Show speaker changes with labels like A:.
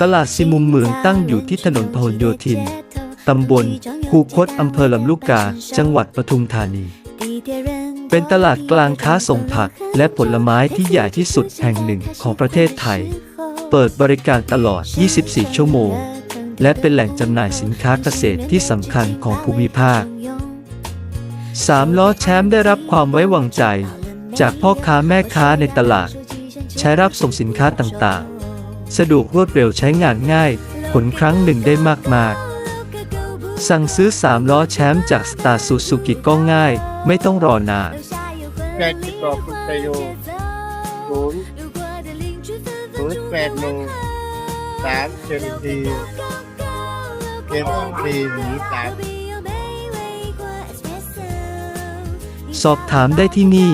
A: ตลาดซิมุมเมืองตั้งอยู่ที่ถนนพหลโยธิน ตำบลคูคตอำเภอลำลูกกา จังหวัดปทุมธานี เป็นตลาดกลางค้าส่งผักและผลไม้ที่ใหญ่ที่สุดแห่งหนึ่งของประเทศไทย เปิดบริการตลอด 24 ชั่วโมง และเป็นแหล่งจำหน่ายสินค้าเกษตรที่สำคัญของภูมิภาคสามล้อแชมป์ได้รับความไว้วางใจ จากพ่อค้าแม่ค้าในตลาด ใช้รับส่งสินค้าต่างๆ สะดวกรวดเร็วใช้งานง่าย ผลครั้งหนึ่งได้มากๆสั่งซื้อ 3 ล้อแชมป์จากสตาร์ซูซูกิก็ง่าย ไม่ต้องรอนาน
B: แกติดต่อคุณชัยโยศูนย์ศูนย์แปดหนึ่งสามเจ็ดสี่เจ็ดสี่หนึ่งสาม
A: สอบถามได้ที่นี่